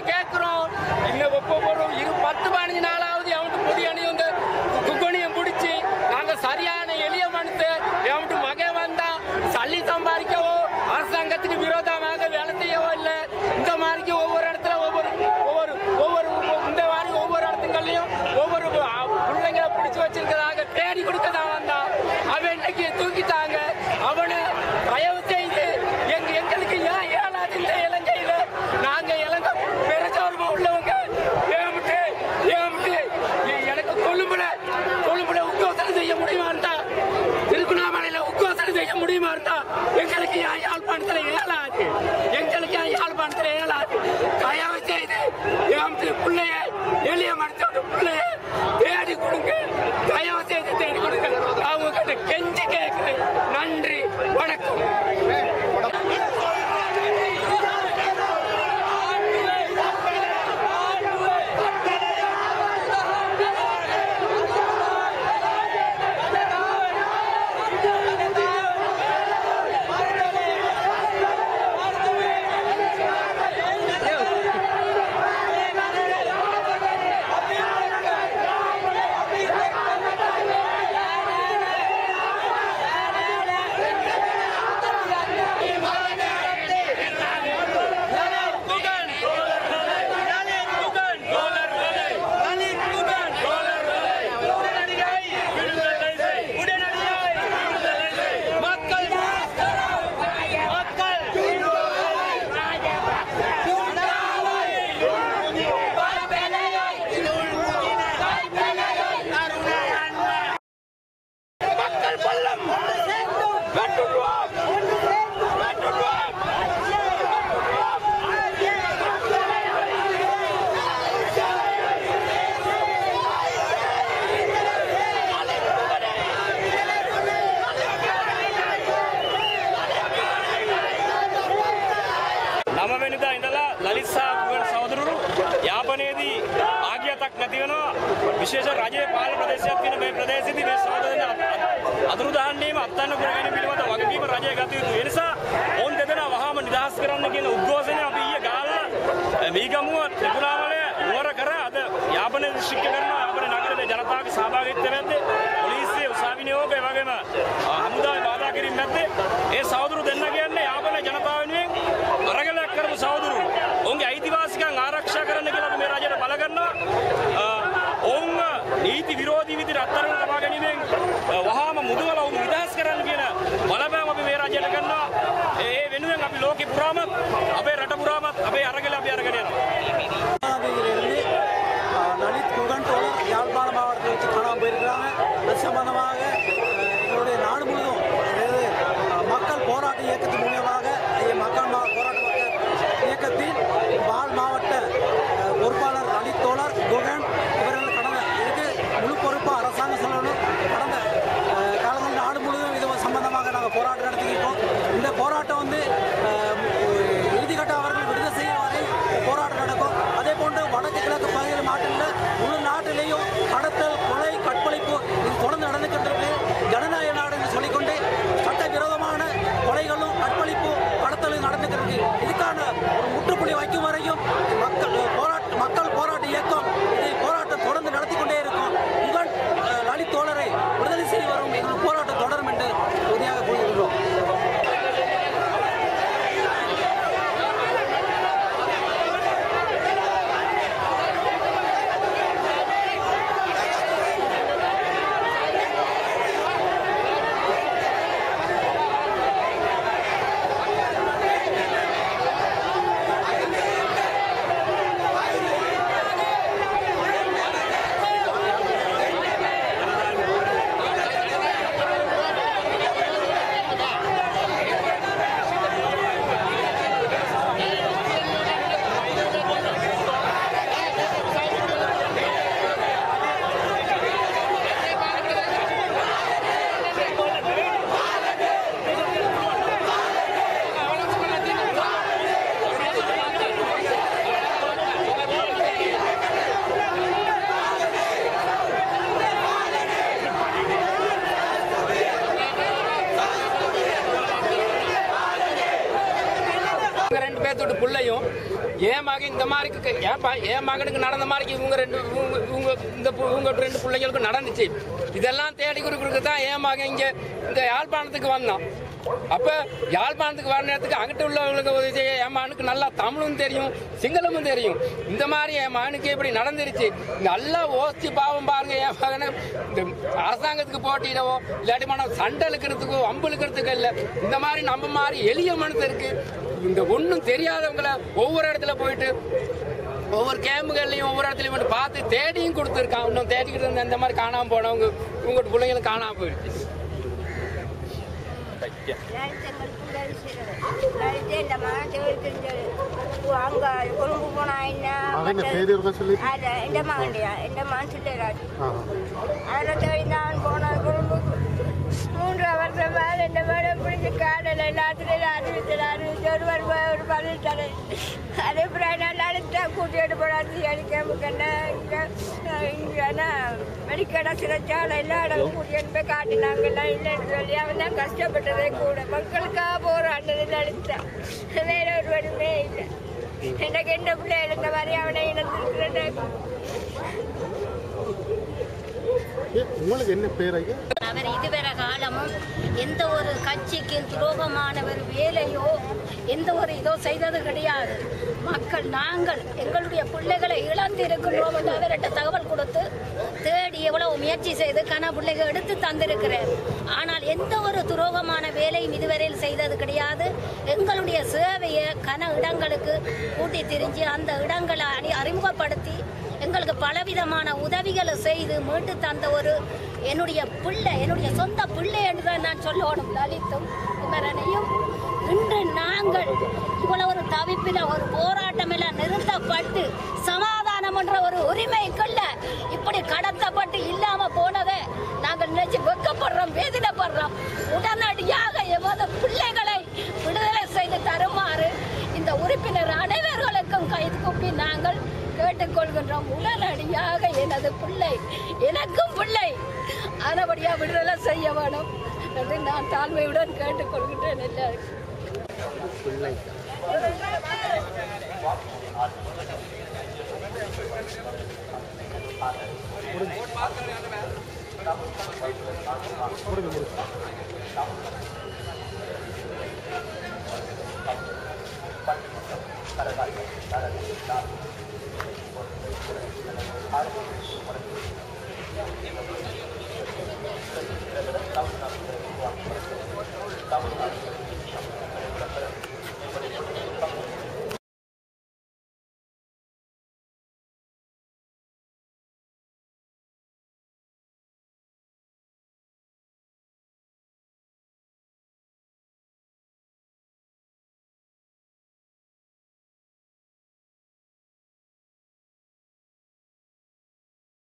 get thrown. You never put one of you. here. විශේෂ රජයේ පාලන ප්‍රදේශයක් වෙන මේ ප්‍රදේශෙදී මේ සහෝදරයන් අතුරුදහන්වීම අත්හන්න පුර ගැනීම පිළිබඳ වගකීම රජය ගත යුතුයි. ඒ නිසා ඔවුන් දෙදෙනා වහාම නිදහස් කරන්න කියන උද්ඝෝෂණය අපි ඊයේ ගාල්ලා මීගමුව ත්‍රිපුරාවලය නුවර කර අද යාපනයේ දෘෂ්ටික කරන අපේ නගරයේ ජනතාවගේ සහභාගීත්වය මැද්දේ පොලිසිය උසාවි නියෝගය වගේම හමුදාවේ බාධා කිරීම මැද්දේ ඒ සහෝදරු දෙන්නගේ Traume, aber பஞ்சாயத்தோட பிள்ளையும் என் மகன் இந்த மாதிரி ஏப்பா என் என் மகனுக்கு நடந்த மாதிரி இவங்க ரெண்டு இவங்க இந்த பு- இவங்க ரெண்டு பிள்ளைங்களுக்கும் நடந்துச்சு. இதெல்லாம் தேடி கொடுக்குறதுக்கு தான் என் மகன் இங்கே இந்த யாழ்ப்பாணத்துக்கு வந்தான். அப்ப யாழ்ப்பாணத்துக்கு வர நேரத்துக்கு அங்கிட்ட உள்ளவங்களுக்கு உதவி செய்ய என் மகனுக்கு நல்லா தமிழும் தெரியும் சிங்களமும் தெரியும். இந்த மாதிரி என் மகனுக்கு இப்படி நடந்துருச்சு? நல்லா ஓசிச்சு பாவம் பாருங்க என் மகனை. இந்த அரசாங்கத்துக்கு போட்டியிடவோ இல்லாட்டி மனம் சண்டை இழுக்கிறதுக்கோ அம்பு இழுக்கிறதுக்கோ இல்லை. இந்த மாதிரி நம்ம மாதிரி எளிய மனுஷருக்கு இந்த ஒன்றும் தெரியாதவங்கள ஒவ்வொரு இடத்துல போயிட்டு ஒவ்வொரு கேம்புகள்லையும் ஒவ்வொரு இடத்துலையும் போட்டு பார்த்து தேடியும் கொடுத்துருக்கான். இன்னும் தேடிக்கிட்டு இருந்த இந்த மாதிரி காணாமல் போனவங்க உங்களோட பிள்ளைங்களும் காணாம போயிடுச்சு அங்க கொழும்பு போனா என்ன மகன் பேர் இருக்க சொல்லி அது எந்த மகன்டியா எந்த மகன் சொல்லிடுறாரு ஆ. அதில் மூன்று வருஷம் மேல இந்த மேடம் பிடிச்சி காடல எல்லாத்துலையும் அறிவித்தல் அறிவித்து ஒரு ஒரு பதில் தலை அதே பிறகு நல்லா அழுத்தா கூட்டிட்டு போனாரு அடிக்காம இங்கே மெடிக்கடா சிறைச்சாலை எல்லா இடம் கூட்டிட்டு போய் காட்டினாங்க எல்லாம் இல்லைன்னு சொல்லி அவன் தான் கஷ்டப்பட்டதே கூட மக்களுக்காக போராண்டதில் அழுத்தான். வேற ஒரு வழியுமே இல்லை. எனக்கு என்ன பிள்ளை இருந்த மாதிரி அவனை இழந்திருக்கிறேன் உங்களுக்கு என்ன பேர் ஐயா? அவர் இதுவரை காலமும் எந்த ஒரு கட்சிக்கும் துரோகமான ஒரு வேலையோ எந்த ஒரு இதோ செய்தது கிடையாது. மக்கள் நாங்கள் எங்களுடைய பிள்ளைகளை இழந்திருக்கின்றோம் என்று அவர்கிட்ட தகவல் கொடுத்து தேடி எவ்வளவு முயற்சி செய்து கன பிள்ளைகள் எடுத்து தந்திருக்கிறார். ஆனால் எந்த ஒரு துரோகமான வேலையும் இதுவரையில் செய்தது கிடையாது. எங்களுடைய சேவையை கன இடங்களுக்கு கூட்டி திரிஞ்சு அந்த இடங்களை அறிமுகப்படுத்தி எங்களுக்கு பலவிதமான உதவிகளை செய்து மீட்டு தந்த ஒரு என்னுடைய பிள்ளை என்னுடைய சொந்த பிள்ளை என்று தான் நான் சொல்லணும். லலித்தும் குமரனையும் இன்று நாங்கள் இவ்வளவு ஒரு தவிப்பில் ஒரு போராட்டம் எல்லாம் நிறுத்தப்பட்டு சமாதானம் என்ற ஒரு உரிமைக்குள்ள இப்படி கடத்தப்பட்டு இல்லாம போனதை நாங்கள் நினைச்சு வெக்கப்படுறோம் வேதனைப்படுறோம். உடனடியா விடுதலை செய்ய வேணும் என்று நான் தாழ்மையுடன் கேட்டுக்கொள்கின்றேன் எல்லாருக்கும் Thank you. Thank you.